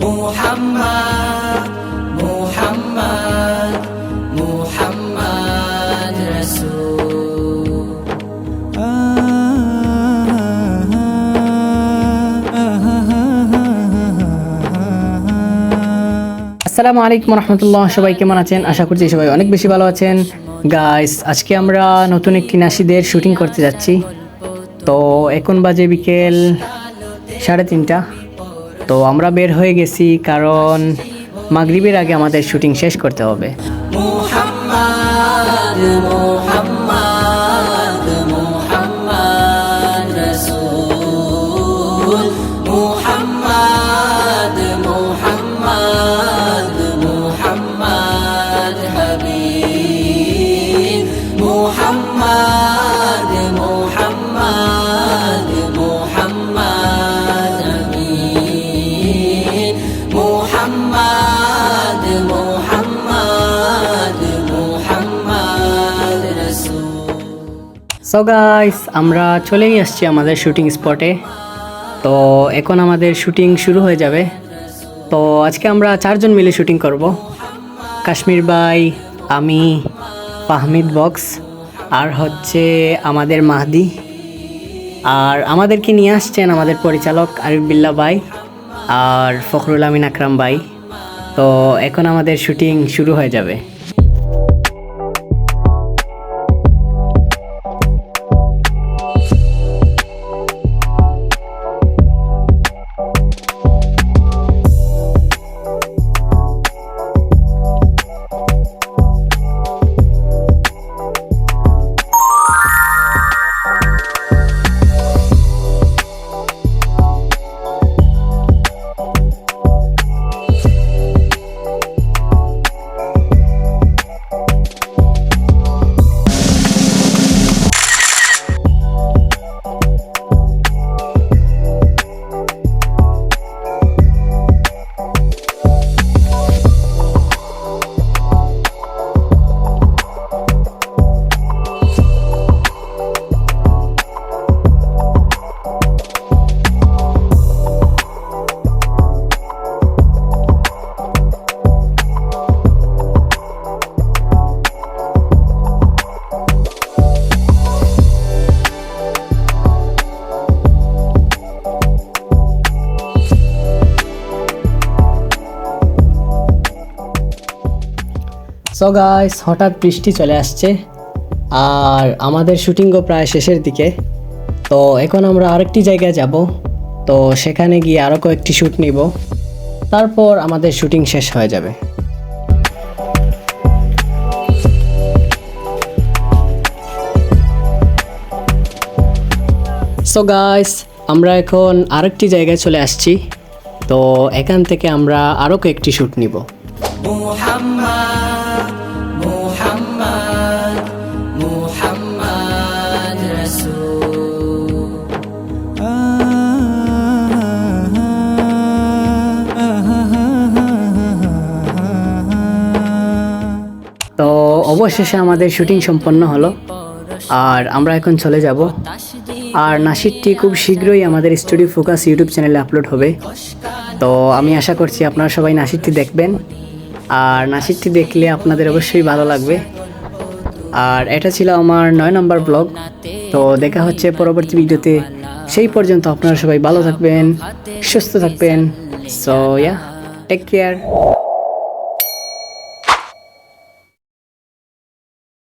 محمد محمد محمد رسول আসসালামু আলাইকুম রহমতুল্লাহ সবাই কেমন আছেন আশা করছি সবাই অনেক বেশি ভালো আছেন গাইস আজকে আমরা নতুন একটি নাসিদের শুটিং করতে যাচ্ছি তো এখন বাজে বিকেল সাড়ে তিনটা তো আমরা বের হয়ে গেছি, কারণ মাগরিবের আগে আমাদের শুটিং শেষ করতে হবে। মোহাম্মদ মোহাম্মদ। সো গাইস আমরা চলেই আসছি আমাদের শুটিং স্পটে তো এখন আমাদের শুটিং শুরু হয়ে যাবে। তো আজকে আমরা চারজন মিলে শুটিং করব। কাশ্মীর বাই আমি, ফাহমিদ বক্স, আর হচ্ছে আমাদের মাহদি। আর আমাদেরকে নিয়ে আসছেন আমাদের পরিচালক আরিফ বিল্লা ভাই আর ফখরুল আমিন আকরাম বাই তো এখন আমাদের শুটিং শুরু হয়ে যাবে। সো গাইস হঠাৎ বৃষ্টি চলে আসছে আর আমাদের শুটিংও প্রায় শেষের দিকে। তো এখন আমরা আরেকটি জায়গায় যাব। তো সেখানে গিয়ে আরও কয়েকটি শ্যুট নিব। তারপর আমাদের শুটিং শেষ হয়ে যাবে। সো গাইস আমরা এখন আরেকটি জায়গায় চলে আসছি। তো এখান থেকে আমরা আরও কয়েকটি শ্যুট নিব। মোহাম্মদ তো অবশেষে আমাদের শুটিং সম্পন্ন হলো, আর আমরা এখন চলে যাব। আর নাসিরটি খুব শীঘ্রই আমাদের স্টুডিও ফোকাস ইউটিউব চ্যানেলে আপলোড হবে। তো আমি আশা করছি আপনারা সবাই নাসিরটি দেখবেন। আর নাসিরটি দেখলে আপনাদের অবশ্যই ভালো লাগবে। আর এটা ছিল আমার নয় নম্বর ব্লগ। তো দেখা হচ্ছে পরবর্তী ভিডিওতে। সেই পর্যন্ত আপনারা সবাই ভালো থাকবেন, সুস্থ থাকবেন। So yeah take care